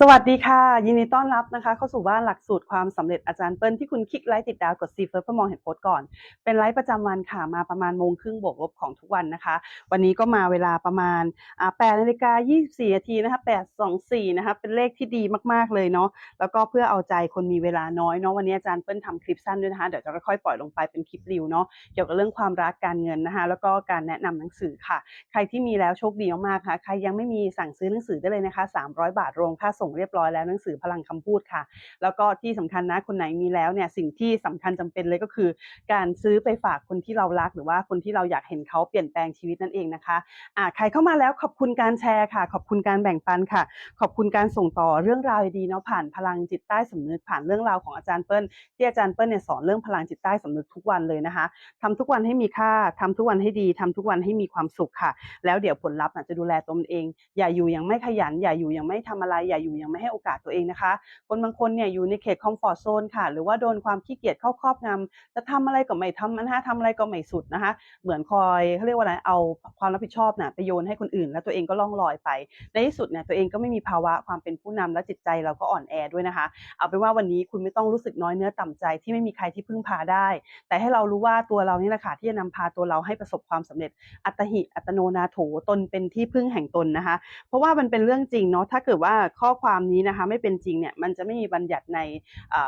สวัสดีค่ะ ยินดีต้อนรับนะคะ เข้าสู่บ้านหลักสูตรความสำเร็จอาจารย์เปิ้ลที่คุณคลิกไลค์ติดดาวกดซีเฟิร์สเพื่อมองเห็นโพสต์ก่อน เป็นไลฟ์ประจำวันค่ะ มาประมาณโมงครึ่งบวกลบของทุกวันนะคะ วันนี้ก็มาเวลาประมาณอ่า8นาฬิกา24นาทีนะคะ824นะคะเป็นเลขที่ดีมากๆเลยเนาะแล้วก็เพื่อเอาใจคนมีเวลาน้อยเนาะวันนี้อาจารย์เปิ้ลทำคลิปสั้นด้วยนะคะเดี๋ยวจะค่อยๆปล่อยลงไปเป็นคลิปรีวเนาะเกี่ยวกับเรื่องความรักการเงินนะคะ แล้วก็การแนะนำหนังสือค่ะ ใครที่มีแล้วโชคดีมากๆค่ะ ใครยังไม่มีสั่งซื้อหนังสือได้เลยนะคะ300 บาทรวมค่าส่งเรียบร้อยแล้วหนังสือพลังคำพูดค่ะ แล้วก็ที่สำคัญนะคนไหนมีแล้วเนี่ยสิ่งที่สำคัญจำเป็นเลยก็คือ การซื้อไปฝากคนที่เรารัก หรือว่าคนที่เราอยากเห็นเขาเปลี่ยนแปลงชีวิตนั่นเองนะคะอ่าใครเข้ามาแล้วขอบคุณการแชร์ค่ะ ขอบคุณการแบ่งปันค่ะ ขอบคุณการส่งต่อเรื่องราวดีเนาะผ่านพลังจิตใต้สำนึกผ่านเรื่องราวของอาจารย์เปิ้ลที่อาจารย์เปิ้ลเนี่ยสอนเรื่องพลังจิตใต้สำนึกทุกวันเลยนะคะทำทุกวันให้มีค่าทำทุกวันให้ดีทำทุกวันให้มีความสุขค่ะ แล้วเดี๋ยวผลลัพธ์น่ะจะดูแลตนเอง อย่าอยู่ย่างไม่ขยัน อย่าอยู่ย่างไม่ทำอะไรอย่าอยู่ย่างไม่ให้โอกาสตัวเองนะคะ คนบางคนเนี่ยอยู่ในเขตคอมฟอร์ z โซนค่ะ หรือว่าโดนความขี้เกียจเข้าครอบงำจะทำอะไรก็ไม่ทำนะคะทำอะไรก็ไม่สุดนะคะ เหมือนคอยเขาเรียกว่าอะไรเอาความรับผิดชอบน่ะไปโยนให้คนอื่น แล้วตัวเองก็ล่องลอยไป ในที่สุดเนี่ยตัวเองก็ไม่มีภาวะความเป็นผู้นำและจิตใจเราก็อ่อนแอด้วยนะคะ เอาเป็นว่าวันนี้คุณไม่ต้องรู้สึกน้อยเนื้อต่ำใจที่ไม่มีใครที่พึ่งพาได้ แต่ให้เรารู้ว่าตัวเรานี่แหละค่ะที่จะนำพาตัวเราให้ประสบความสำเร็จ อัตหิอัตโนนาโถตนเป็นที่พึ่งแห่งตนนะคะ เพราะว่ามันเป็นเรื่องจริงเนาะถ้าเกิดว่าข้อความความนี้นะคะไม่เป็นจริงเนี่ยมันจะไม่มีบัญญัติใน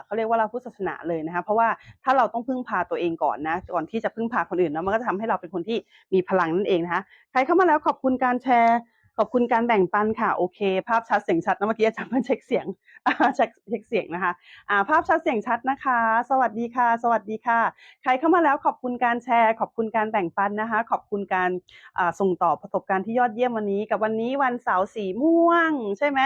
เขาเรียกว่าเราพุทธศาสนาเลยนะคะเพราะว่าถ้าเราต้องพึ่งพาตัวเองก่อนนะก่อนที่จะพึ่งพาคนอื่นนะมันก็จะทำให้เราเป็นคนที่มีพลังนั่นเองนะคะใครเข้ามาแล้วขอบคุณการแชร์ ขอบคุณการแบ่งปันค่ะโอเค ภาพชัดเสียงชัดนะเมื่อกี้อาจารย์เพิ่งเช็คเสียงเช็คเช็คเสียงนะคะอ่าภาพชัดเสียงชัดนะคะ สวัสดีค่ะ สวัสดีค่ะ ใครเข้ามาแล้วขอบคุณการแชร์ ขอบคุณการแบ่งปันนะคะ ขอบคุณการส่งต่อประสบการณ์ที่ยอดเยี่ยมวันนี้ กับวันนี้วันเสาร์สีม่วง ใช่ไหม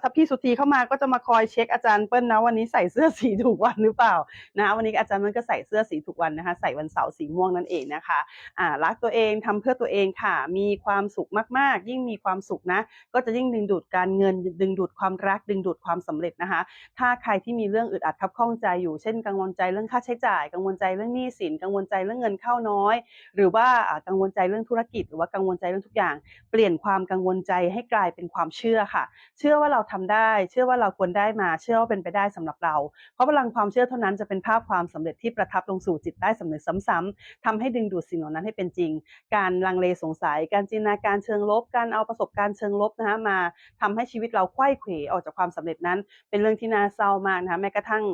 ถ้าพี่สุธีเข้ามาก็จะมาคอยเช็คอาจารย์เปิ้ลนะวันนี้ใส่เสื้อสีถูกวันหรือเปล่านะวันนี้อาจารย์เปิ้ลก็ใส่เสื้อสีถูกวันนะคะใส่วันเสาร์สีม่วงนั่นเองนะคะอ่ารักตัวเองทำเพื่อตัวเองค่ะ มีความสุขมากๆ ยิ่งมีความสุขนะ ก็จะยิ่งดึงดูดการเงิน ดึงดูดความรัก ดึงดูดความสำเร็จนะคะ ถ้าใครที่มีเรื่องอึดอัดคับข้องใจอยู่ เช่น กังวลใจเรื่องค่าใช้จ่าย กังวลใจเรื่องหนี้สิน กังวลใจเรื่องเงินเข้าน้อย หรือว่ากังวลใจเรื่องธุรกิจ หรือว่ากังวลใจเรื่องทุกอย่าง เปลี่ยนความกังวลใจให้กลายเป็นความเชื่อค่ะ เชื่อว่าเราทำได้ เชื่อว่าเราควรได้มา เชื่อว่าเป็นไปได้สำหรับเรา เพราะพลังความเชื่อเท่านั้นจะเป็นภาพความสำเร็จที่ประทับลงสู่จิตใต้สำนึกซ้ำๆทำให้ดึงดูดสิ่งเหล่านั้นให้เป็นจริง การลังเลสงสัย การจินตนาการเชิงลบ การเอาประสบการณ์เชิงลบนะคะมาทำให้ชีวิตเราไขว้เขวออกจากความสำเร็จนั้น เป็นเรื่องที่น่าเศร้ามากนะคะแม้กระทั่ง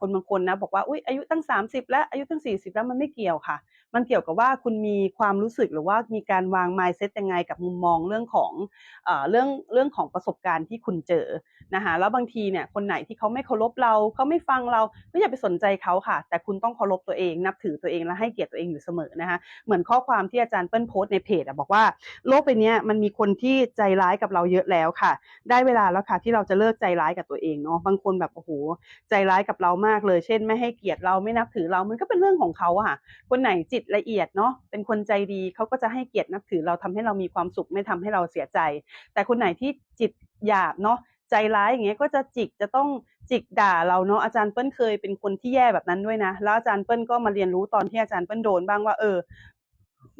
คนบางคนนะบอกว่าอุ้ยอายุตั้ง 30 แล้วอายุตั้ง 40 แล้วมันไม่เกี่ยวค่ะ มันเกี่ยวกับว่าคุณมีความรู้สึกหรือว่ามีการวาง mindset ยังไงกับมุมมองเรื่องของเรื่องเรื่องของประสบการณ์ที่คุณเจอนะคะแล้วบางทีเนี่ยคนไหนที่เขาไม่เคารพเราเขาไม่ฟังเราก็อย่าไปสนใจเขาค่ะ แต่คุณต้องเคารพตัวเอง นับถือตัวเองและให้เกียรติตัวเองอยู่เสมอนะคะเหมือนข้อความที่อาจารย์เปิ้ลโพสต์ในเพจอะบอกว่าโลกใบเนี้ยมันมีคนที่ใจร้ายกับเราเยอะแล้วค่ะ ได้เวลาแล้วค่ะที่เราจะเลิกใจร้ายกับตัวเองเนาะบางคนแบบโอ้โหใจร้ายกับเรามากเลย เช่น ไม่ให้เกียรติเราไม่นับถือเรามันก็เป็นเรื่องของเขาอะค่ะคนไหนจิตละเอียดเนาะเป็นคนใจดีเขาก็จะให้เกียรตินับถือเราทำให้เรามีความสุขไม่ทำให้เราเสียใจ แต่คนไหนที่จิตหยาบเนาะใจร้ายอย่างเงี้ยก็จะจิกจะต้องจิกด่าเราเนาะอาจารย์เปิ้ลเคยเป็นคนที่แย่แบบนั้นด้วยนะ แล้วอาจารย์เปิ้ลก็มาเรียนรู้ตอนที่อาจารย์เปิ้ลโดนบ้างว่าเออ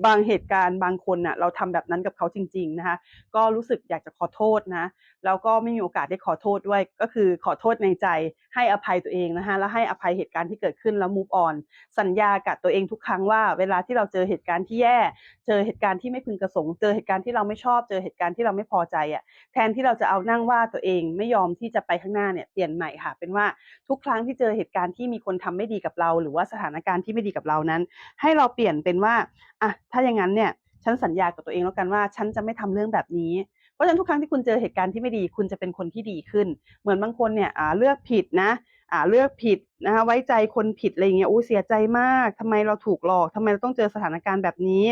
บางเหตุการณ์บางคนน่ะเราทำแบบนั้นกับเขาจริง ๆนะคะ ก็รู้สึกอยากจะขอโทษนะแล้วก็ไม่มีโอกาสได้ขอโทษด้วย ก็คือขอโทษในใจให้อภัยตัวเองนะคะแล้วให้อภัยเหตุการณ์ที่เกิดขึ้นแล้ว move on สัญญากับตัวเองทุกครั้งว่า เวลาที่เราเจอเหตุการณ์ที่แย่ เจอเหตุการณ์ที่ไม่พึงประสงค์เจอเหตุการณ์ที่เราไม่ชอบเจอเหตุการณ์ที่เราไม่พอใจอะแทนที่เราจะเอานั่งว่าตัวเองไม่ยอมที่จะไปข้างหน้าเนี่ยเปลี่ยนใหม่ค่ะ เป็นว่าทุกครั้งที่เจอเหตุการณ์ที่มีคนทำไม่ดีกับเรา หรือว่าสถานการณ์ที่ไม่ดีกับเรานั้น ให้เราเปลี่ยนเป็นว่าอะถ้าอย่างนั้นเนี่ยฉันสัญญากับตัวเองแล้วกันว่าฉันจะไม่ทำเรื่องแบบนี้ เพราะฉะนั้นทุกครั้งที่คุณเจอเหตุการณ์ที่ไม่ดี คุณจะเป็นคนที่ดีขึ้น เหมือนบางคนเนี่ยอ่าเลือกผิดนะอ่าเลือกผิดนะคะไว้ใจคนผิดอะไรอย่างเงี้ยอู้เสียใจมากทำไมเราถูกหลอกทำไมเราต้องเจอสถานการณ์แบบนี้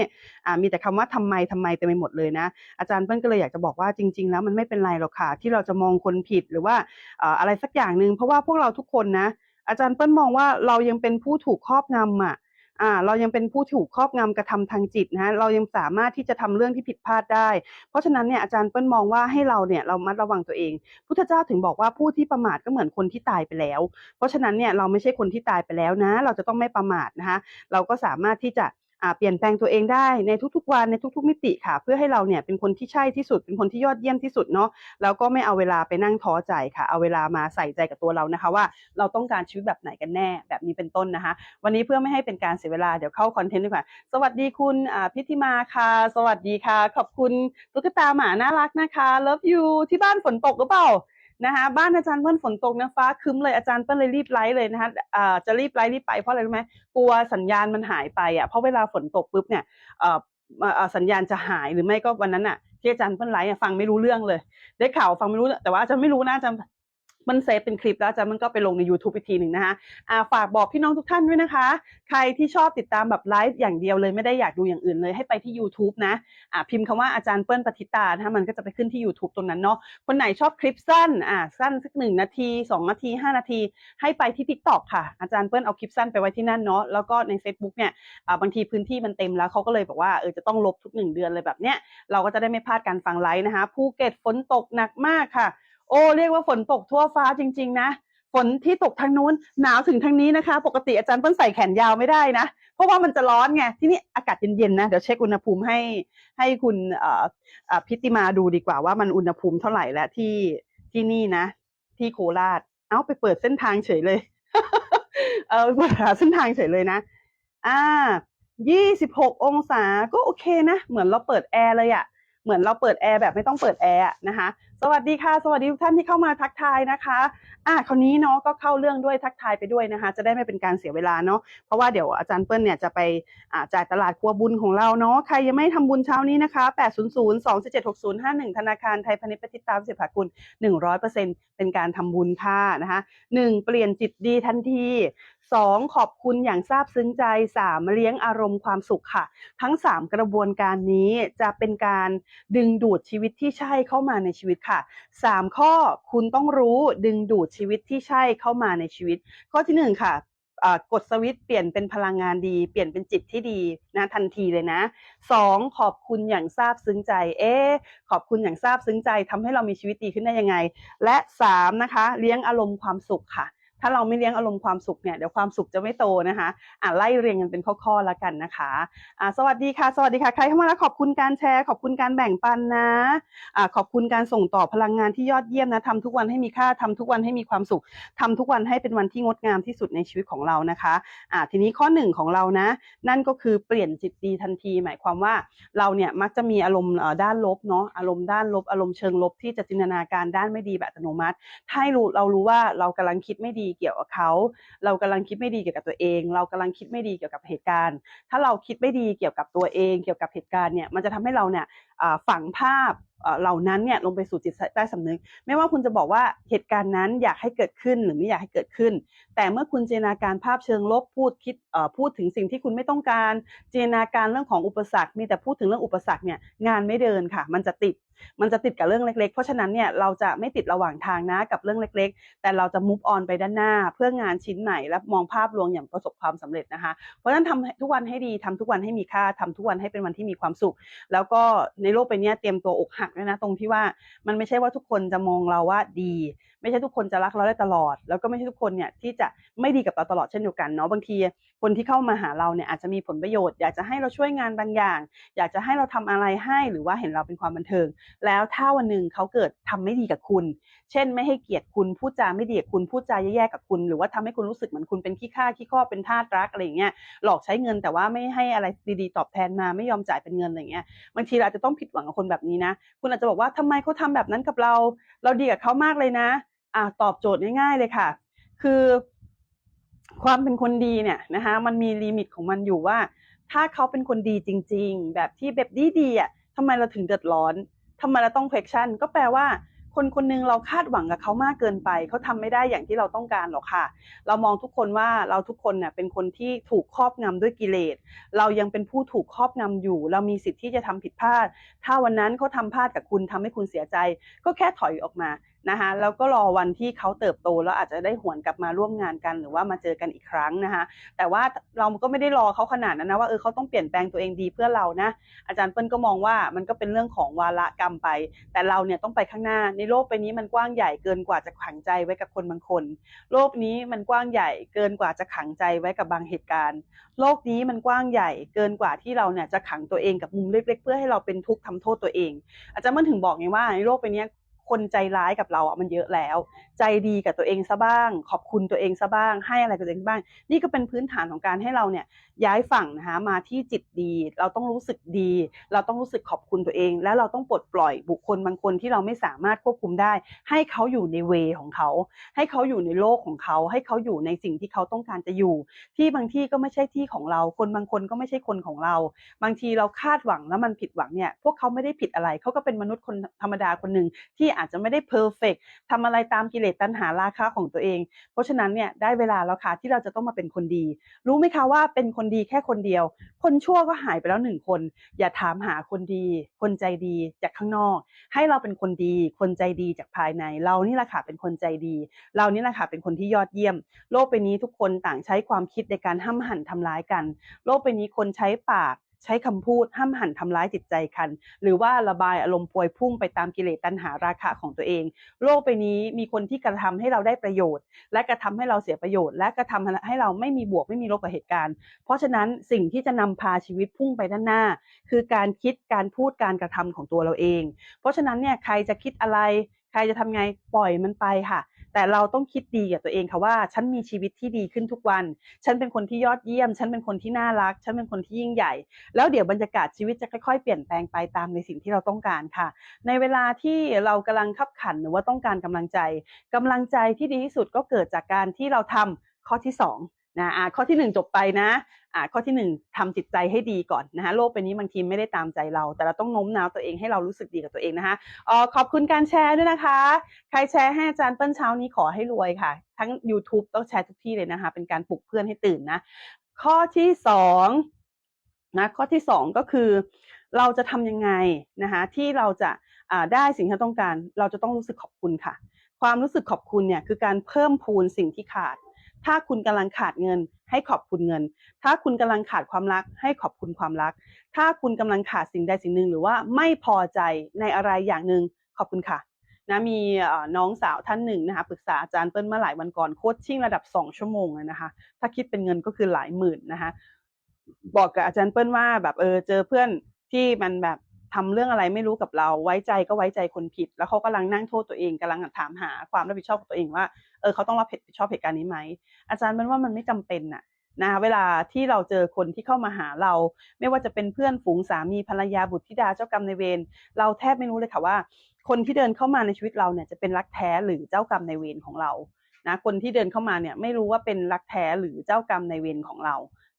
อ่ามีแต่คำว่าทำไมทำไมเต็มไปหมดเลยนะ อาจารย์เปิ้ลก็เลยอยากจะบอกว่าจริง ๆ แล้วมันไม่เป็นไรหรอกค่ะที่เราจะมองคนผิดหรือว่าอ่ออะไรสักอย่างหนึ่งเพราะว่าพวกเราทุกคนนะอาจารย์เปิ้ลมองว่าเรายังเป็นผู้ถูกครอบงำอะ อ่าเรายังเป็นผู้ถูกครอบงำกระทำทางจิตนะเรายังสามารถที่จะทำเรื่องที่ผิดพลาดได้ เพราะฉะนั้นเนี่ยอาจารย์เปิ้ลมองว่าให้เราเนี่ยเรามัดระวังตัวเอง พุทธเจ้าถึงบอกว่าผู้ที่ประมาทก็เหมือนคนที่ตายไปแล้ว เพราะฉะนั้นเนี่ยเราไม่ใช่คนที่ตายไปแล้วนะ เราจะต้องไม่ประมาทนะคะเราก็สามารถที่จะ เปลี่ยนแปลงตัวเองได้ในทุกๆวันในทุก ๆ มิติค่ะ เพื่อให้เราเนี่ยเป็นคนที่ใช่ที่สุด เป็นคนที่ยอดเยี่ยมที่สุดเนาะแล้วก็ไม่เอาเวลาไปนั่งท้อใจค่ะ เอาเวลามาใส่ใจกับตัวเรานะคะ ว่าเราต้องการชีวิตแบบไหนกันแน่แบบนี้เป็นต้นนะคะ วันนี้เพื่อไม่ให้เป็นการเสียเวลาเดี๋ยวเข้าคอนเทนต์ดีกว่าสวัสดีคุณพิธิมาค่ะ สวัสดีค่ะ ขอบคุณตุ๊กตาหมาน่ารักนะคะ love you ที่บ้านฝนตกหรือเปล่า นะคะบ้านอาจารย์เปิ้ลฝนตกนะฟ้าคึ้มเลยอาจารย์เปิ้ลเลยรีบไลฟ์เลยนะคะจะรีบไลฟ์รีบไปเพราะอะไรรู้ไหมกลัวสัญญาณมันหายไปอะเพราะเวลาฝนตกปุ๊บเนี่ยสัญญาณจะหายหรือไม่ก็วันนั้นอะที่อาจารย์เปิ้ลไลฟ์ฟังไม่รู้เรื่องเลย ได้ข่าวฟังไม่รู้แต่ว่าอาจจะไม่รู้นะอาจารย์ มันเซฟเป็นคลิปแล้วอาจารย์มันก็ไปลงใน YouTube อีกทีหนึ่งนะคะอ่าฝากบอกพี่น้องทุกท่านด้วยนะคะ ใครที่ชอบติดตามแบบไลฟ์อย่างเดียวเลยไม่ได้อยากดูอย่างอื่นเลยให้ไปที่ YouTube นะอ่าพิมพ์คำว่าอาจารย์เปิ้ลปฏิตานะคะมันก็จะไปขึ้นที่ YouTube ตรงนั้นเนาะคนไหนชอบคลิปสั้นอ่าสั้นสักหนึ่งนาทีสองนาทีห้านาที ให้ไปที่ TikTok ค่ะ อาจารย์เปิ้ลเอาคลิปสั้นไปไว้ที่นั่นเนาะแล้วก็ใน Facebook เนี่ยอ่าบางทีพื้นที่มันเต็มแล้วเขาก็เลยบอกว่าเออจะต้องลบทุกหนึ่งเดือนเลยแบบเนี้ยเราก็จะได้ไม่พลาดการฟังไลฟ์นะคะภูเก็ตฝนตกหนักมากค่ะ โอ้เรียกว่าฝนตกทั่วฟ้าจริง ๆ นะฝนที่ตกทางนู้นหนาวถึงทางนี้นะคะ ปกติอาจารย์เปิ้ลใส่แขนยาวไม่ได้นะ เพราะว่ามันจะร้อนไงที่นี่อากาศเย็นๆนะเดี๋ยวเช็คอุณหภูมิให้ให้คุณพิติมาดูดีกว่าว่ามันอุณหภูมิเท่าไหร่แล้วที่ที่นี่นะ ที่โคราชเอาไปเปิดเส้นทางเฉยเลย เออเปิดหาเส้นทางเฉยเลยนะ อ่ายี่สิบหกองศาก็โอเคนะ เหมือนเราเปิดแอร์เลยอะเหมือนเราเปิดแอร์แบบไม่ต้องเปิดแอร์นะคะ สวัสดีค่ะ สวัสดีทุกท่านที่เข้ามาทักทายนะคะอะคราวนี้เนาะก็เข้าเรื่องด้วยทักทายไปด้วยนะคะ จะได้ไม่เป็นการเสียเวลาเนาะเพราะว่าเดี๋ยวอาจารย์เปิ้ลเนี่ยจะไปอ่าจ่ายตลาดครัวบุญของเราเนาะใครยังไม่ทำบุญเช้านี้นะคะ 800 2 7 6051 ธนาคารไทยพาณิชย์ปฏิตามสิภากุล100%เป็นการทำบุญค่ะนะคะหนึ่งเปลี่ยนจิตดีทันทีสองขอบคุณอย่างซาบซึ้งใจสามเลี้ยงอารมณ์ความสุขค่ะ ทั้งสามกระบวนการนี้จะเป็นการดึงดูดชีวิตที่ใช่เข้ามาในชีวิตค่ะสามข้อคุณต้องรู้ดึงดูดชีวิตที่ใช่เข้ามาในชีวิต ข้อที่หนึ่งค่ะกดสวิตช์เปลี่ยนเป็นพลังงานดี เปลี่ยนเป็นจิตที่ดีนะทันทีเลยนะสองขอบคุณอย่างซาบซึ้งใจ เอ๊ขอบคุณอย่างซาบซึ้งใจทำให้เรามีชีวิตดีขึ้นได้ยังไง และสามนะคะ เลี้ยงอารมณ์ความสุขค่ะ ถ้าเราไม่เลี้ยงอารมณ์ความสุขเนี่ยเดี๋ยวความสุขจะไม่โตนะคะอะไล่เรียงกันเป็นข้อๆแล้วกันนะคะอะสวัสดีค่ะ สวัสดีค่ะ ใครเข้ามาแล้วขอบคุณการแชร์ ขอบคุณการแบ่งปันนะอะขอบคุณการส่งต่อพลังงานที่ยอดเยี่ยมนะทำทุกวันให้มีค่าทำทุกวันให้มีความสุขทำทุกวันให้เป็นวันที่งดงามที่สุดในชีวิตของเรานะคะอะทีนี้ข้อหนึ่งของเรานะ นั่นก็คือเปลี่ยนจิตดีทันที หมายความว่าเราเนี่ยมักจะมีอารมณ์ด้านลบเนาะอารมณ์ด้านลบอารมณ์เชิงลบที่จะจินตนาการด้านไม่ดีแบบอัตโนมัติ ถ้าเรารู้ว่าเรากำลังคิดไม่ดีเกี่ยวกับเขา เรากำลังคิดไม่ดีเกี่ยวกับตัวเอง เรากำลังคิดไม่ดีเกี่ยวกับเหตุการณ์ ถ้าเราคิดไม่ดีเกี่ยวกับตัวเอง เกี่ยวกับเหตุการณ์เนี่ยมันจะทำให้เราเนี่ย ฝังภาพเหล่านั้นเนี่ยลงไปสู่จิตใต้สำนึก ไม่ว่าคุณจะบอกว่าเหตุการณ์นั้นอยากให้เกิดขึ้นหรือไม่อยากให้เกิดขึ้น แต่เมื่อคุณจินตนาการภาพเชิงลบพูดคิดพูดถึงสิ่งที่คุณไม่ต้องการจินตนาการเรื่องของอุปสรรค มีแต่พูดถึงเรื่องอุปสรรคเนี่ยงานไม่เดินค่ะ มันจะติดมันจะติดกับเรื่องเล็ก ๆ เพราะฉะนั้นเนี่ยเราจะไม่ติดระหว่างทางนะกับเรื่องเล็ก ๆ แต่เราจะ move on ไปด้านหน้า เพื่องานชิ้นใหม่และมองภาพรวมอย่างประสบความสำเร็จนะคะ เพราะฉะนั้นทำทุกวันให้ดีทำทุกวันให้มีค่าทำทุกวันให้เป็นวันที่มีความสุข แล้วก็ในในโลกใบเนี้ยเตรียมตัวอกหักด้วยนะตรงที่ว่ามันไม่ใช่ว่าทุกคนจะมองเราว่าดีไม่ใช่ทุกคนจะรักเราได้ตลอด แล้วก็ไม่ใช่ทุกคนเนี่ยที่จะไม่ดีกับเราตลอดเช่นเดียวกันเนาะบางทีคนที่เข้ามาหาเราเนี่ยอาจจะมีผลประโยชน์ อยากจะให้เราช่วยงานบางอย่าง อยากจะให้เราทำอะไรให้หรือว่าเห็นเราเป็นความบันเทิง แล้วถ้าวันหนึ่งเขาเกิดทำไม่ดีกับคุณ เช่น ไม่ให้เกียรติคุณพูดจาไม่ดีกับคุณพูดจาแย่ๆกับคุณ หรือว่าทำให้คุณรู้สึกเหมือนคุณเป็นขี้ข้าขี้ข้อเป็นทาสรักอะไรอย่างเงี้ยหลอกใช้เงินแต่ว่าไม่ให้อะไรดีๆตอบแทนมาไม่ยอมจ่ายเป็นเงินอะไรเงี้ยบางทีเราอาจจะต้องผิดหวังกับคนแบบนี้นะ คุณอาจจะบอกว่าทำไมเขาทำแบบนั้นกับเรา เราดีกับเขามากเลยนะ อ่าตอบโจทย์ง่ายๆเลยค่ะ คือความเป็นคนดีเนี่ยนะคะมันมีลิมิตของมันอยู่ว่า ถ้าเขาเป็นคนดีจริง ๆ แบบที่แบบดีๆอะทำไมเราถึงเดือดร้อนทำไมเราต้องเพ c ชั่นก็แปลว่า คนคนหนึงเราคาดหวังกับเขามากเกินไป เขาทำไม่ได้อย่างที่เราต้องการหรอกค่ะ เรามองทุกคนว่าเราทุกคนเนี่ยเป็นคนที่ถูกครอบงำด้วยกิเลส เรายังเป็นผู้ถูกครอบงำอยู่ เรามีสิทธิ์ที่จะทำผิดพลาด ถ้าวันนั้นเขาทำพลาดกับคุณทำให้คุณเสียใจ ก็แค่ถอยออกมานะคะแล้วก็รอวันที่เขาเติบโตแล้วอาจจะได้หวนกลับมาร่วมงานกัน หรือว่ามาเจอกันอีกครั้งนะคะแต่ว่าเราก็ไม่ได้รอเขาขนาดนั้นนะว่าเออเขาต้องเปลี่ยนแปลงตัวเองดีเพื่อเรานะอาจารย์เปิ้ลก็มองว่ามันก็เป็นเรื่องของวาระกรรมไป แต่เราเนี่ยต้องไปข้างหน้าในโลกใบนี้มันกว้างใหญ่เกินกว่าจะขังใจไว้กับคนบางคน โลกนี้มันกว้างใหญ่เกินกว่าจะขังใจไว้กับบางเหตุการณ์ โลกนี้มันกว้างใหญ่เกินกว่าที่เราเนี่ยจะขังตัวเองกับมุมเล็ก ๆ เพื่อให้เราเป็นทุกข์ทำโทษตัวเอง อาจารย์มันถึงบอกไงว่าในโลกใบนี้ คนใจร้ายกับเราอะมันเยอะแล้ว ใจดีกับตัวเองซะบ้าง ขอบคุณตัวเองซะบ้าง ให้อะไรกับตัวเองบ้าง นี่ก็เป็นพื้นฐานของการให้เราเนี่ยย้ายฝั่งนะคะมาที่จิตดี เราต้องรู้สึกดี เราต้องรู้สึกขอบคุณตัวเอง แล้วเราต้องปลดปล่อยบุคคลบางคนที่เราไม่สามารถควบคุมได้ ให้เขาอยู่ในเวของเขา ให้เขาอยู่ในโลกของเขา ให้เขาอยู่ในสิ่งที่เขาต้องการจะอยู่ ที่บางที่ก็ไม่ใช่ที่ของเรา คนบางคนก็ไม่ใช่คนของเรา บางทีเราคาดหวังแล้วมันผิดหวังเนี่ยพวกเขาไม่ได้ผิดอะไร เขาก็เป็นมนุษย์คนธรรมดาคนหนึ่งที่อาจจะไม่ได้เพอร์เฟกทำอะไรตามกิเลสตัณหาราคะของตัวเอง เพราะฉะนั้นเนี่ยได้เวลาแล้วค่ะที่เราจะต้องมาเป็นคนดี รู้ไหมคะว่าเป็นคนดีแค่คนเดียว คนชั่วก็หายไปแล้วหนึ่งคน อย่าถามหาคนดี คนใจดีจากข้างนอก ให้เราเป็นคนดี คนใจดีจากภายใน เรานี่แหละค่ะเป็นคนใจดี เรานี่แหละค่ะเป็นคนที่ยอดเยี่ยม โลกใบนี้ทุกคนต่างใช้ความคิดในการห้ำหั่นทำร้ายกัน โลกใบนี้คนใช้ปาก ใช้คำพูดห้ามหันทำร้ายจิตใจกัน หรือว่าระบายอารมณ์พวยพุ่งไปตามกิเลสตัณหาราคะของตัวเอง โลกใบนี้มีคนที่กระทำให้เราได้ประโยชน์ และกระทำให้เราเสียประโยชน์ และกระทำให้เราไม่มีบวกไม่มีลบกับเหตุการณ์ เพราะฉะนั้นสิ่งที่จะนำพาชีวิตพุ่งไปด้านหน้า คือการคิดการพูดการกระทำของตัวเราเอง เพราะฉะนั้นเนี่ยใครจะคิดอะไร ใครจะทำไงปล่อยมันไปค่ะ แต่เราต้องคิดดีกับตัวเองค่ะว่า ฉันมีชีวิตที่ดีขึ้นทุกวัน ฉันเป็นคนที่ยอดเยี่ยม ฉันเป็นคนที่น่ารัก ฉันเป็นคนที่ยิ่งใหญ่ แล้วเดี๋ยวบรรยากาศชีวิตจะค่อยๆ เปลี่ยนแปลงไปตามในสิ่งที่เราต้องการค่ะ ในเวลาที่เรากำลังขับขันหรือว่าต้องการกำลังใจกำลังใจที่ดีที่สุดก็เกิดจากการที่เราทำข้อที่สอง นะอ่าข้อที่หนึ่งจบไปนะอ่าข้อที่หนึ่งทำจิตใจให้ดีก่อนนะคะโลกใบนี้บางทีไม่ได้ตามใจเรา แต่เราต้องโน้มน้าวตัวเองให้เรารู้สึกดีกับตัวเองนะคะออขอบคุณการแชร์ด้วยนะคะ ใครแชร์ให้อาจารย์เปิ้ลเช้านี้ขอให้รวยค่ะ ทั้ง YouTube ต้องแชร์ทุกที่เลยนะคะ เป็นการปลุกเพื่อนให้ตื่นนะ ข้อที่สองนะข้อที่สองก็คือ เราจะทำยังไงนะคะที่เราจะาได้สิ่งที่ต้องการ เราจะต้องรู้สึกขอบคุณค่ะ ความรู้สึกขอบคุณเนี่ยคือการเพิ่มพูนสิ่งที่ขาด ถ้าคุณกำลังขาดเงิน ให้ขอบคุณเงิน ถ้าคุณกำลังขาดความรัก ให้ขอบคุณความรัก ถ้าคุณกำลังขาดสิ่งใดสิ่งหนึ่ง หรือว่าไม่พอใจในอะไรอย่างหนึ่งขอบคุณค่ะนะมีน้องสาวท่านหนึ่งนะคะปรึกษาอาจารย์เปิ้ลเมื่อหลายวันก่อนโคชชิ่งระดับ 2 ชั่วโมงนะคะ ถ้าคิดเป็นเงินก็คือหลายหมื่นนะคะบอกกับอาจารย์เปิ้ลว่าแบบเออเจอเพื่อนที่มันแบบ ทำเรื่องอะไรไม่รู้กับเราไว้ใจก็ไว้ใจคนผิด แล้วเขากำลังนั่งโทษตัวเองกำลังถามหาความรับผิดชอบของตัวเองว่าเออเขาต้องรับผิดชอบเหตุการณ์นี้ไหมอาจารย์เปิ้ลว่ามันไม่จำเป็นน่ะนะคะเวลาที่เราเจอคนที่เข้ามาหาเรา ไม่ว่าจะเป็นเพื่อนฝูงสามีภรรยาบุตรธิดาเจ้ากรรมนายเวรเราแทบไม่รู้เลยค่ะว่า คนที่เดินเข้ามาในชีวิตเราเนี่ยจะเป็นรักแท้หรือเจ้ากรรมนายเวรของเรานะคนที่เดินเข้ามาเนี่ยไม่รู้ว่าเป็นรักแท้หรือเจ้ากรรมนายเวรของเรา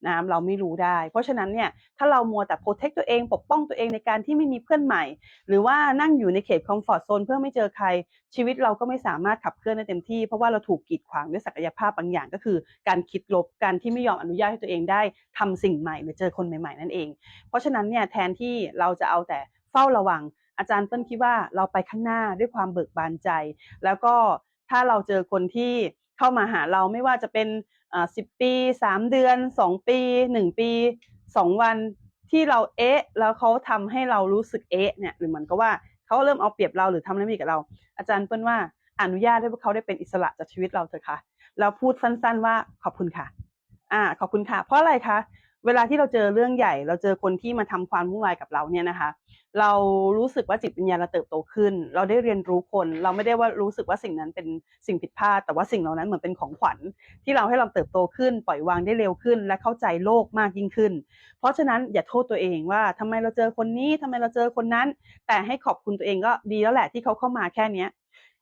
นะเราไม่รู้ได้ เพราะฉะนั้นเนี่ยถ้าเรามัวแต่โปรเทคตัวเอง ปกป้องตัวเองในการที่ไม่มีเพื่อนใหม่ หรือว่านั่งอยู่ในเขตคอมฟอร์ทโซนเพื่อไม่เจอใคร ชีวิตเราก็ไม่สามารถขับเคลื่อนได้เต็มที่ เพราะว่าเราถูกกีดขวางด้วยศักยภาพบางอย่าง ก็คือการคิดลบการที่ไม่ยอมอนุญาตให้ตัวเองได้ทำสิ่งใหม่หรือเจอคนใหม่ๆนั่นเอง เพราะฉะนั้นเนี่ยแทนที่เราจะเอาแต่เฝ้าระวัง อาจารย์เปิ้ลคิดว่าเราไปข้างหน้าด้วยความเบิกบานใจ แล้วก็ถ้าเราเจอคนที่เข้ามาหาเราไม่ว่าจะเป็น สิบปีสามเดือนสองปีหนึ่งปีสองวันที่เราเอ๊ะ แล้วเขาทำให้เรารู้สึกเอ๊ะเนี่ยหรือเหมือนกับว่าเขาเริ่มเอาเปรียบเราหรือทำอะไรไม่ดีกับเรา อาจารย์เปิ้ลว่าอนุญาตให้พวกเขาได้เป็นอิสระจากชีวิตเราเถอะค่ะแล้วพูดสั้น ๆ ว่าขอบคุณค่ะ อ่า ขอบคุณค่ะ เพราะอะไรคะเวลาที่เราเจอเรื่องใหญ่ เราเจอคนที่มาทำความวุ่นวายกับเราเนี่ยนะคะ เรารู้สึกว่าจิตวิญญาณเราเติบโตขึ้น เราได้เรียนรู้คน เราไม่ได้ว่ารู้สึกว่าสิ่งนั้นเป็นสิ่งผิดพลาด แต่ว่าสิ่งเหล่านั้นเหมือนเป็นของขวัญ ที่เราให้เราเติบโตขึ้น ปล่อยวางได้เร็วขึ้น และเข้าใจโลกมากยิ่งขึ้น เพราะฉะนั้นอย่าโทษตัวเองว่าทำไมเราเจอคนนี้ทำไมเราเจอคนนั้น แต่ให้ขอบคุณตัวเองก็ดีแล้วแหละที่เขาเข้ามาแค่เนี้ย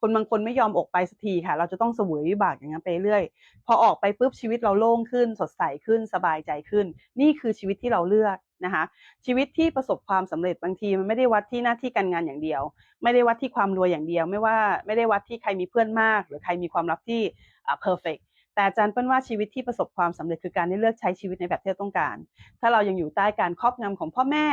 คนบางคนไม่ยอมออกไปสักทีค่ะ เราจะต้องเสวยวิบากอย่างนั้นไปเรื่อย พอออกไปปุ๊บชีวิตเราโล่งขึ้น สดใสขึ้น สบายใจขึ้น นี่คือชีวิตที่เราเลือก นะคะชีวิตที่ประสบความสำเร็จบางทีมันไม่ได้วัดที่หน้าที่การงานอย่างเดียว ไม่ได้วัดที่ความรวยอย่างเดียว ไม่ว่าไม่ได้วัดที่ใครมีเพื่อนมาก หรือใครมีความลับที่อ่า perfect แต่อาจารย์เปิ้ลว่าชีวิตที่ประสบความสำเร็จคือการได้เลือกใช้ชีวิตในแบบที่เราต้องการ ถ้าเรายังอยู่ใต้การครอบงำของพ่อแม่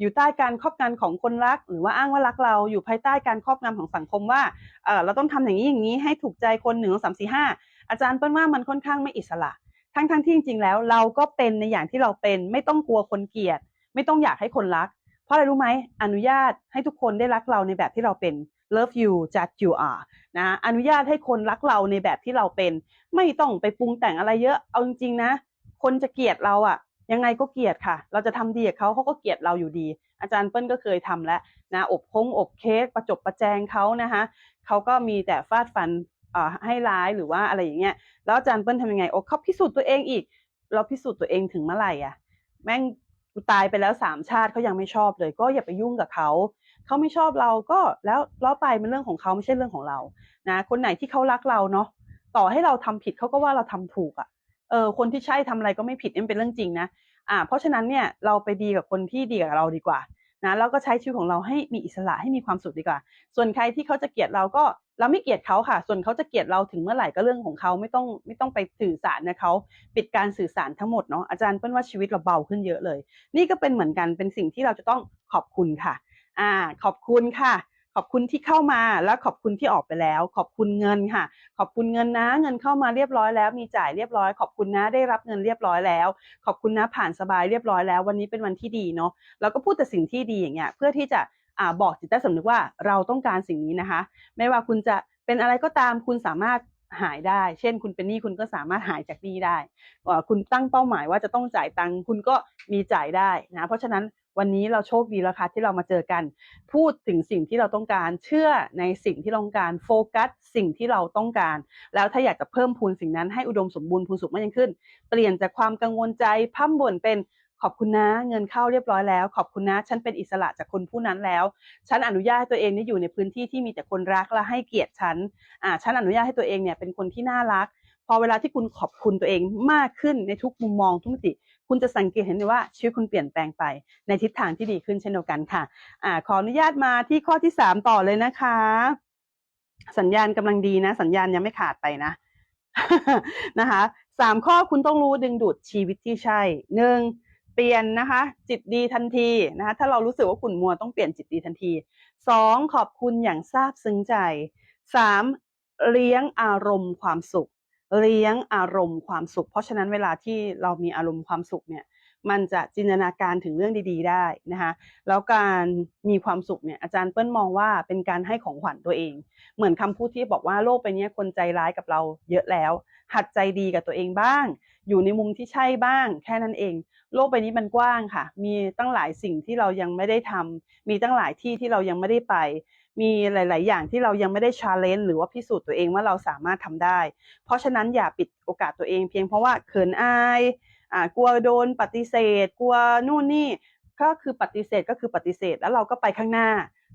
อยู่ใต้การครอบงำของคนรัก หรือว่าอ้างว่ารักเราอยู่ภายใต้การครอบงำของสังคมว่าเเราต้องทำอย่างนี้อย่างนี้ให้ถูกใจคนหนึ่งสองสามสี่ห้าอาจารย์เปิ้ลว่ามันค่อนข้างไม่อิสระ ทั้งทั้งที่จริงๆแล้ว เราก็เป็นในอย่างที่เราเป็น ไม่ต้องกลัวคนเกลียด ไม่ต้องอยากให้คนรัก เพราะอะไรรู้ไหมอนุญาตให้ทุกคนได้รักเราในแบบที่เราเป็น love you just you are นะอนุญาตให้คนรักเราในแบบที่เราเป็น ไม่ต้องไปปรุงแต่งอะไรเยอะเอาจริงๆนะ คนจะเกลียดเราอะยังไงก็เกลียดค่ะ เราจะทำดีกับเขาเขาก็เกลียดเราอยู่ดี อาจารย์เปิ้ลก็เคยทำแล้วนะอบคงอบเค้กประจบประแจงเขานะคะเขาก็มีแต่ฟาดฟัน ให้ร้ายหรือว่าอะไรอย่างเงี้ยแล้วอาจารย์เปิ้ลทำยังไงโอ้เขาพิสูจน์ตัวเองอีก เราพิสูจน์ตัวเองถึงเมื่อไหร่อะแม่งกูตายไปแล้วสามชาติเขายังไม่ชอบเลย ก็อย่าไปยุ่งกับเขาเขาไม่ชอบเราก็แล้วล้อไปเป็นเรื่องของเขาไม่ใช่เรื่องของเรานะคนไหนที่เขารักเราเนาะต่อให้เราทำผิดเขาก็ว่าเราทำถูกอะเออคนที่ใช่ทำอะไรก็ไม่ผิดนี่มันเป็นเรื่องจริงนะอ่าเพราะฉะนั้นเนี่ยเราไปดีกับคนที่ดีกับเราดีกว่า นะแล้วก็ใช้ชีวิตของเราให้มีอิสระให้มีความสุขดีกว่า ส่วนใครที่เขาจะเกลียดเราก็เราไม่เกลียดเขาค่ะ ส่วนเขาจะเกลียดเราถึงเมื่อไหร่ก็เรื่องของเขาไม่ต้องไม่ต้องไปสื่อสารนะเขาปิดการสื่อสารทั้งหมดเนาะอาจารย์เปิ้ลว่าชีวิตเราเบาขึ้นเยอะเลย นี่ก็เป็นเหมือนกันเป็นสิ่งที่เราจะต้องขอบคุณค่ะ อ่า ขอบคุณค่ะ ขอบคุณที่เข้ามาแล้วขอบคุณที่ออกไปแล้ว ขอบคุณเงินค่ะ ขอบคุณเงินนะ เงินเข้ามาเรียบร้อยแล้ว มีจ่ายเรียบร้อย ขอบคุณนะได้รับเงินเรียบร้อยแล้ว ขอบคุณนะผ่านสบายเรียบร้อยแล้ว วันนี้เป็นวันที่ดีเนาะเราก็พูดแต่สิ่งที่ดีอย่างเงี้ยเพื่อที่จะอ่าบอกจิตใต้สำนึกว่าเราต้องการสิ่งนี้นะคะ ไม่ว่าคุณจะเป็นอะไรก็ตามคุณสามารถหายได้ เช่น คุณเป็นหนี้คุณก็สามารถหายจากหนี้ได้ คุณตั้งเป้าหมายว่าจะต้องจ่ายตังค์คุณก็มีจ่ายได้นะ เพราะฉะนั้น วันนี้เราโชคดีแล้วค่ะที่เรามาเจอกัน พูดถึงสิ่งที่เราต้องการ เชื่อในสิ่งที่เราต้องการ โฟกัสสิ่งที่เราต้องการ แล้วถ้าอยากจะเพิ่มพูนสิ่งนั้นให้อุดมสมบูรณ์พูนสุขมากยิ่งขึ้น เปลี่ยนจากความกังวลใจพร่ำบ่นเป็นขอบคุณนะเงินเข้าเรียบร้อยแล้ว ขอบคุณนะ ฉันเป็นอิสระจากคนผู้นั้นแล้ว ฉันอนุญาตให้ตัวเองได้อยู่ในพื้นที่ที่มีแต่คนรักและให้เกียรติฉันอ่าฉันอนุญาตให้ตัวเองเนี่ยเป็นคนที่น่ารัก พอเวลาที่คุณขอบคุณตัวเองมากขึ้นในทุกมุมมองทุกมิติ คุณจะสังเกตเห็นว่าชีวิตคุณเปลี่ยนแปลงไปในทิศทางที่ดีขึ้นเช่นเดียวกันค่ะอ่าขออนุญาตมาที่ข้อที่สามต่อเลยนะคะ สัญญาณกำลังดีนะ สัญญาณยังไม่ขาดไปนะนะคะสามข้อคุณต้องรู้ดึงดูดชีวิตที่ใช่หนึ่งเปลี่ยนนะคะ จิตดีทันทีนะคะถ้าเรารู้สึกว่าขุ่นมัวต้องเปลี่ยนจิตดีทันทีสองขอบคุณอย่างซาบซึ้งใจสามเลี้ยงอารมณ์ความสุข เลี้ยงอารมณ์ความสุข เพราะฉะนั้นเวลาที่เรามีอารมณ์ความสุขเนี่ยมันจะจินตนาการถึงเรื่องดี ๆ ได้นะคะแล้วการมีความสุขเนี่ยอาจารย์เปิ้ลมองว่าเป็นการให้ของขวัญตัวเอง เหมือนคำพูดที่บอกว่าโลกใบนี้คนใจร้ายกับเราเยอะแล้ว หัดใจดีกับตัวเองบ้าง อยู่ในมุมที่ใช่บ้าง แค่นั้นเอง โลกใบนี้มันกว้างค่ะ มีตั้งหลายสิ่งที่เรายังไม่ได้ทำมีตั้งหลายที่ที่เรายังไม่ได้ไป มีหลาย ๆ อย่างที่เรายังไม่ได้ชาเลนจ์หรือว่าพิสูจน์ตัวเองว่าเราสามารถทำได้ เพราะฉะนั้นอย่าปิดโอกาสตัวเอง เพียงเพราะว่าเขินอายอ่ากลัวโดนปฏิเสธ กลัวนู่นนี่ก็คือปฏิเสธก็คือปฏิเสธแล้วเราก็ไปข้างหน้า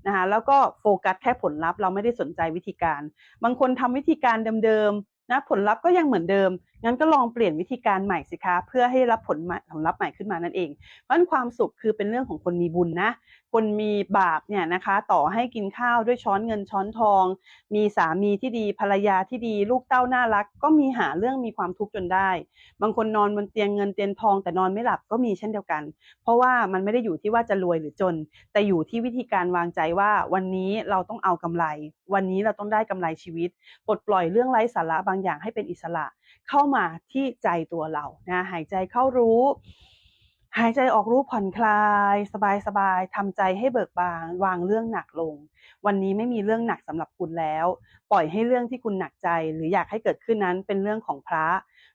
นะคะแล้วก็โฟกัสแค่ผลลัพธ์เราไม่ได้สนใจวิธีการ บางคนทำวิธีการเดิมๆนะผลลัพธ์ก็ยังเหมือนเดิม งั้นก็ลองเปลี่ยนวิธีการใหม่สิคะเพื่อให้รับผลผลลัพธ์ใหม่ขึ้นมานั่นเอง เพราะนั้นความสุขคือเป็นเรื่องของคนมีบุญนะ คนมีบาปเนี่ยนะคะต่อให้กินข้าวด้วยช้อนเงินช้อนทอง มีสามีที่ดีภรรยาที่ดี ลูกเต้าน่ารัก ก็มีหาเรื่องมีความทุกข์จนได้ บางคนนอนบนเตียงเงินเตียงทอง แต่นอนไม่หลับก็มีเช่นเดียวกัน เพราะว่ามันไม่ได้อยู่ที่ว่าจะรวยหรือจน แต่อยู่ที่วิธีการวางใจว่าวันนี้เราต้องเอากำไร วันนี้เราต้องได้กำไรชีวิตปลดปล่อยเรื่องไร้สาระบางอย่างให้เป็นอิสระ เข้ามาที่ใจตัวเรานะหายใจเข้ารู้ หายใจออกรู้ผ่อนคลาย สบายสบายทำใจให้เบิกบานวางเรื่องหนักลง วันนี้ไม่มีเรื่องหนักสำหรับคุณแล้ว ปล่อยให้เรื่องที่คุณหนักใจ หรืออยากให้เกิดขึ้นนั้นเป็นเรื่องของพระ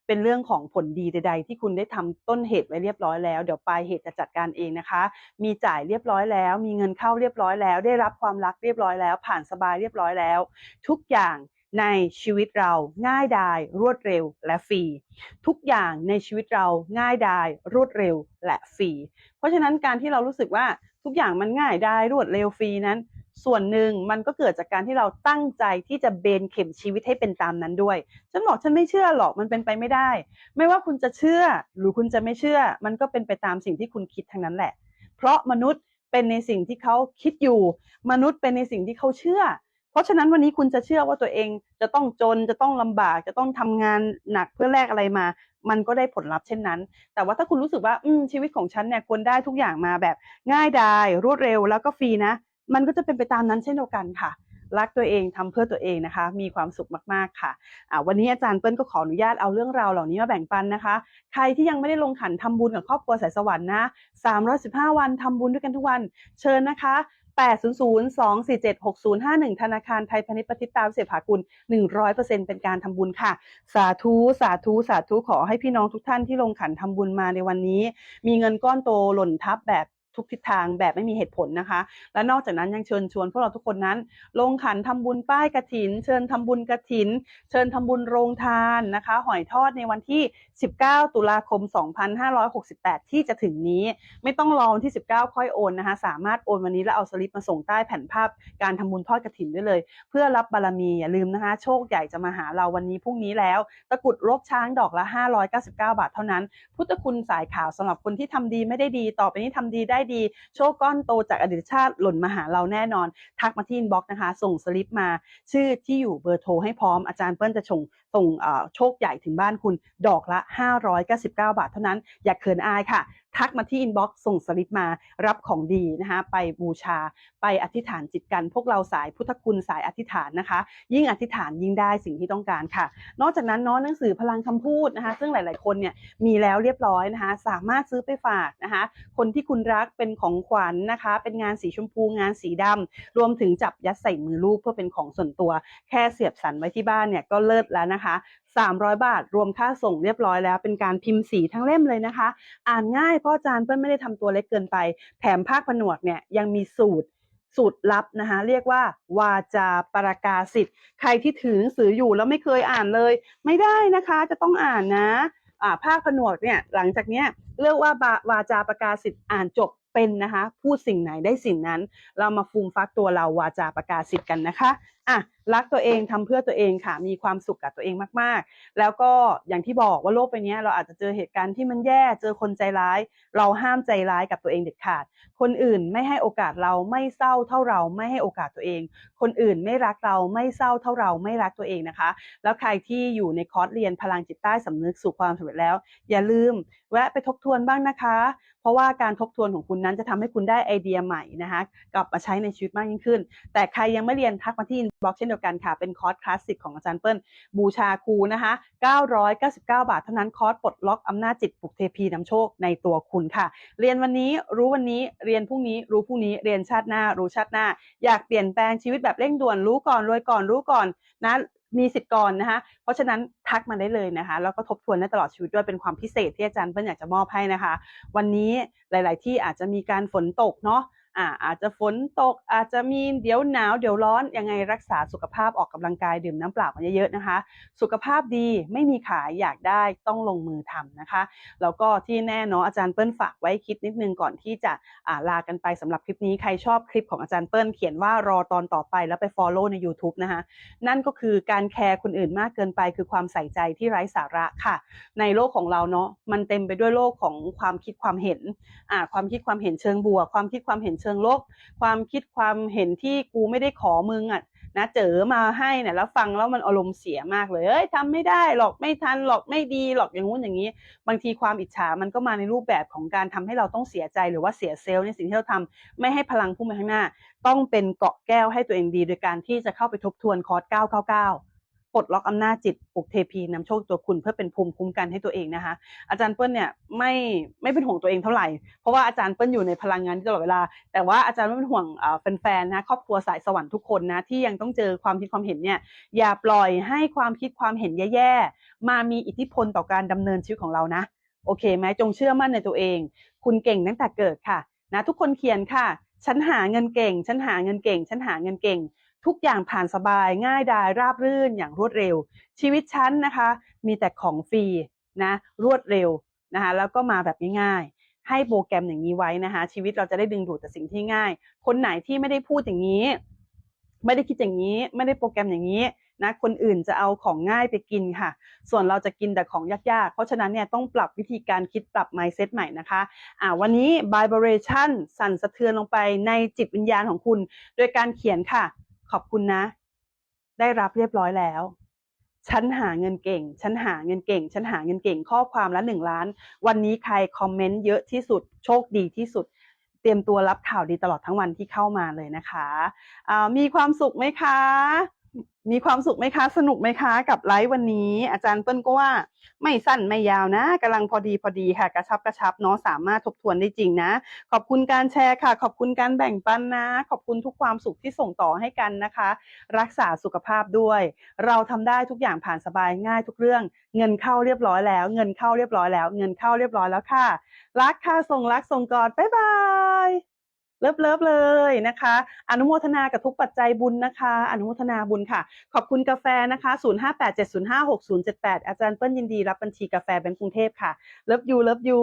เป็นเรื่องของผลดีใด ๆ ที่คุณได้ทำต้นเหตุไว้เรียบร้อยแล้ว เดี๋ยวปลายเหตุจะจัดการเองนะคะ มีจ่ายเรียบร้อยแล้ว มีเงินเข้าเรียบร้อยแล้ว ได้รับความรักเรียบร้อยแล้ว ผ่านสบายเรียบร้อยแล้ว ทุกอย่าง ในชีวิตเราง่ายดายรวดเร็วและฟรีทุกอย่างในชีวิตเราง่ายดายรวดเร็วและฟรีเพราะฉะนั้นการที่เรารู้สึกว่าทุกอย่างมันง่ายดายรวดเร็วฟรีนั้น ส่วนหนึ่งมันก็เกิดจากการที่เราตั้งใจที่จะเบนเข็มชีวิตให้เป็นตามนั้นด้วย ฉันบอกฉันไม่เชื่อหรอกมันเป็นไปไม่ได้ ไม่ว่าคุณจะเชื่อหรือคุณจะไม่เชื่อ มันก็เป็นไปตามสิ่งที่คุณคิดทั้งนั้นแหละ เพราะมนุษย์เป็นในสิ่งที่เขาคิดอยู่ มนุษย์เป็นในสิ่งที่เขาเชื่อ เพราะฉะนั้นวันนี้คุณจะเชื่อว่าตัวเองจะต้องจนจะต้องลำบากจะต้องทำงานหนักเพื่อแลกอะไรมา มันก็ได้ผลลัพธ์เช่นนั้น แต่ว่าถ้าคุณรู้สึกว่าอืชีวิตของฉันเนี่ยควรได้ทุกอย่างมาแบบง่ายดายรวดเร็วแล้วก็ฟรีนะ มันก็จะเป็นไปตามนั้นเช่นเดียวกันค่ะรักตัวเองทำเพื่อตัวเองนะคะ มีความสุขมากๆค่ะอ่าวันนี้อาจารย์เปิ้ลก็ขออนุญาตเอาเรื่องราวเหล่านี้มาแบ่งปันนะคะ ใครที่ยังไม่ได้ลงขันทำบุญกับครอบครัวสายสวรรค์นะ315 วันทำบุญด้วยกันทุกวัน เชิญนะคะ 800-247-6051 ธนาคารไทยพาณิชย์ปฏิตาวิเศษภากุล 100%เป็นการทำบุญค่ะ สาธุ สาธุ สาธุ ขอให้พี่น้องทุกท่านที่ลงขันทำบุญมาในวันนี้ มีเงินก้อนโตหล่นทับแบบ ทุกทิศทางแบบไม่มีเหตุผลนะคะ และนอกจากนั้นยังเชิญชวนพวกเราทุกคนนั้น ลงขันทำบุญป้ายกระถิน เชิญทำบุญกระถิน เชิญทำบุญโรงทานนะคะ หอยทอดในวันที่ 19 ตุลาคม 2568 ที่จะถึงนี้ ไม่ต้องรอวันที่ 19 ค่อยโอนนะคะ สามารถโอนวันนี้แล้วเอาสลิปมาส่งใต้แผ่นภาพการทำบุญทอดกระถินได้เลย เพื่อรับบารมีอย่าลืมนะคะ โชคใหญ่จะมาหาเราวันนี้พรุ่งนี้แล้ว ตะกรุดรกช้างดอกละ 599 บาทเท่านั้น พุทธคุณสายขาวสำหรับคนที่ทำดีไม่ได้ดีต่อไปนี้ทำดีได้ดี โชคก้อนโตจากอดีตชาติหล่นมาหาเราแน่นอน ทักมาที่อินบ็อกซ์นะคะ ส่งสลิปมา ชื่อที่อยู่เบอร์โทรให้พร้อมอาจารย์เปิ้ลจะชงส่งโชคใหญ่ถึงบ้านคุณ ดอกละ 599 บาทเท่านั้น อย่าเขินอายค่ะ ทักมาที่อินบ็อกซ์ส่งสลิปมารับของดีนะคะไปบูชาไปอธิษฐานจิตกัน พวกเราสายพุทธคุณสายอธิษฐานนะคะ ยิ่งอธิษฐานยิ่งได้สิ่งที่ต้องการค่ะ นอกจากนั้นเนาะหนังสือพลังคำพูดนะคะ ซึ่งหลาย ๆ คนเนี่ยมีแล้วเรียบร้อยนะคะ สามารถซื้อไปฝากนะคะ คนที่คุณรักเป็นของขวัญนะคะ เป็นงานสีชมพูงานสีดำรวมถึงจับยัดใส่มือลูกเพื่อเป็นของส่วนตัว แค่เสียบสันไว้ที่บ้านเนี่ยก็เลิศแล้วนะคะ 300 บาท รวมค่าส่งเรียบร้อยแล้ว เป็นการพิมพ์สีทั้งเล่มเลยนะคะ อ่านง่ายเพราะอาจารย์เปิ้ลไม่ได้ทำตัวเล็กเกินไป แถมภาคผนวกเนี่ยยังมีสูตรสูตรลับนะคะเรียกว่า วาจาปรากาศิทธิ์ใครที่ถือหนังสืออยู่แล้วไม่เคยอ่านเลย ไม่ได้นะคะจะต้องอ่านนะอ่าภาคผนวกเนี่ยหลังจากเนี้ยเรียกว่าบาวาจาประกาศิทธิ์อ่านจบเป็นนะคะพูดสิ่งไหนได้สิ่งนั้น เรามาฟูมฟักตัวเราวาจาประกาศิทธิ์กันนะคะอะรักตัวเองทำเพื่อตัวเองค่ะ มีความสุขกับตัวเองมากๆ แล้วก็อย่างที่บอกว่าโลกใบนี้เราอาจจะเจอเหตุการณ์ที่มันแย่เจอคนใจร้าย เราห้ามใจร้ายกับตัวเองเด็ดขาด คนอื่นไม่ให้โอกาสเราไม่เศร้าเท่าเราไม่ให้โอกาสตัวเอง คนอื่นไม่รักเราไม่เศร้าเท่าเราไม่รักตัวเองนะคะ แล้วใครที่อยู่ในคอร์สเรียนพลังจิตใต้สำนึกสู่ความสำเร็จแล้ว อย่าลืมแวะไปทบทวนบ้างนะคะ เพราะว่าการทบทวนของคุณนั้นจะทำให้คุณได้ไอเดียใหม่นะคะกลับมาใช้ในชีวิตมากยิ่งขึ้น แต่ใครยังไม่เรียนทักมาที่บล็อกเช่นดียวกันค่ะ เป็นคอร์สคลาสสิกของอาจารย์เปิ้ลบูชาครูนะคะ 999 บาทเท่านั้นคอร์สปลดล็อกอำนาจจิตปลุกเทพีนำโชคในตัวคุณค่ะ เรียนวันนี้รู้วันนี้เรียนพรุ่งนี้รู้พรุ่งนี้เรียนชาติหน้า รู้ชาติหน้า อยากเปลี่ยนแปลงชีวิตแบบเร่งด่วนรู้ก่อนรวยก่อนรู้ก่อนนะมีสิทธิ์ก่อนนะคะ เพราะฉะนั้นทักมาได้เลยนะคะ แล้วก็ทบทวนได้ตลอดชีวิตด้วยเป็นความพิเศษที่อาจารย์เปิ้ลอยากจะมอบให้นะคะ วันนี้หลาย ๆ ที่อาจจะมีการฝนตกเนาะ อ่าอาจจะฝนตกอาจจะมีเดี๋ยวหนาวเดี๋ยวร้อนยังไงรักษาสุขภาพออกกำลังกายดื่มน้ำเปล่ากันเยอะๆนะคะ สุขภาพดีไม่มีขายอยากได้ต้องลงมือทำนะคะ แล้วก็ที่แน่เนาะอาจารย์เปิ้ลฝากไว้คิดนิดนึงก่อนที่จะอ่าลากันไปสำหรับคลิปนี้ใครชอบคลิปของอาจารย์เปิ้ลเขียนว่ารอตอนต่อไปแล้วไป follow ใน YouTube นะคะนั่นก็คือการแคร์คนอื่นมากเกินไป คือความใส่ใจที่ไร้สาระค่ะ ในโลกของเราเนาะมันเต็มไปด้วยโลกของความคิดความเห็นอ่าความคิดความเห็นเชิงบวกความคิดความเห็นเชิงลบ ความคิดความเห็นที่กูไม่ได้ขอมึงอะนะเจอมาให้เนี่ยแล้วฟังแล้วมันอารมณ์เสียมากเลยเอ้ยทำไม่ได้หรอกไม่ทันหรอกไม่ดีหรอกอย่างงู้นอย่างนี้ บางทีความอิจฉามันก็มาในรูปแบบของการทำให้เราต้องเสียใจหรือว่าเสียเซลล์ในสิ่งที่เราทำไม่ให้พลังพุ่งไปข้างหน้า ต้องเป็นเกาะแก้วให้ตัวเองดี โดยการที่จะเข้าไปทบทวนคอร์ส999 ปลดล็อกอำนาจจิตปลุกเทพีนำโชคตัวคุณเพื่อเป็นภูมิคุ้มกันให้ตัวเองนะคะ อาจารย์เปิ้ลเนี่ยไม่ไม่เป็นห่วงตัวเองเท่าไหร่เพราะว่าอาจารย์เปิ้ลอยู่ในพลังงานที่ตลอดเวลา แต่ว่าอาจารย์ไม่เป็นห่วงแฟนๆนะครอบครัวสายสวรรค์ทุกคนนะที่ยังต้องเจอความคิดความเห็นเนี่ยอย่าปล่อยให้ความคิดความเห็นแย่ๆมามีอิทธิพลต่อการดำเนินชีวิตของเรานะ โอเคไหมจงเชื่อมั่นในตัวเอง คุณเก่งตั้งแต่เกิดค่ะนะทุกคนเขียนค่ะฉันหาเงินเก่ง ฉันหาเงินเก่ง ฉันหาเงินเก่ง ทุกอย่างผ่านสบายง่ายดายราบรื่นอย่างรวดเร็ว ชีวิตฉันนะคะ มีแต่ของฟรีนะรวดเร็วนะคะแล้วก็มาแบบง่ายๆ ให้โปรแกรมอย่างนี้ไว้นะคะ ชีวิตเราจะได้ดึงดูดแต่สิ่งที่ง่าย คนไหนที่ไม่ได้พูดอย่างนี้ ไม่ได้คิดอย่างนี้ ไม่ได้โปรแกรมอย่างนี้นะคนอื่นจะเอาของง่ายไปกินค่ะ ส่วนเราจะกินแต่ของยากๆ เพราะฉะนั้นเนี่ยต้องปรับวิธีการคิดปรับ mindset ใหม่นะคะอ่าวันนี้ vibration สั่นสะเทือนลงไปในจิตวิญญาณของคุณ โดยการเขียนค่ะ ขอบคุณนะ ได้รับเรียบร้อยแล้วฉันหาเงินเก่ง ฉันหาเงินเก่ง ฉันหาเงินเก่ง ข้อความละหนึ่งล้าน วันนี้ใครคอมเมนต์เยอะที่สุด โชคดีที่สุด เตรียมตัวรับข่าวดีตลอดทั้งวันที่เข้ามาเลยนะคะอ่ามีความสุขไหมคะ มีความสุขไหมคะ สนุกไหมคะ กับไลฟ์วันนี้ อาจารย์เปิ้ลก็ว่าไม่สั้นไม่ยาวนะกำลังพอดีพอดีค่ะ กระชับกระชับเนาะสามารถทบทวนได้จริงนะ ขอบคุณการแชร์ค่ะ ขอบคุณการแบ่งปันนะ ขอบคุณทุกความสุขที่ส่งต่อให้กันนะคะ รักษาสุขภาพด้วย เราทำได้ทุกอย่างผ่านสบายง่ายทุกเรื่อง เงินเข้าเรียบร้อยแล้ว เงินเข้าเรียบร้อยแล้ว เงินเข้าเรียบร้อยแล้วค่ะ รักค่ะส่งรักส่งกอดบ๊ายบาย เลิฟเลิฟเลยนะคะ อนุโมทนากับทุกปัจจัยบุญนะคะ อนุโมทนาบุญค่ะ ขอบคุณกาแฟนะคะ 0587056078 อาจารย์เปิ้ลยินดีรับบัญชีกาแฟแบงก์กรุงเทพค่ะ เลิฟยูเลิฟยู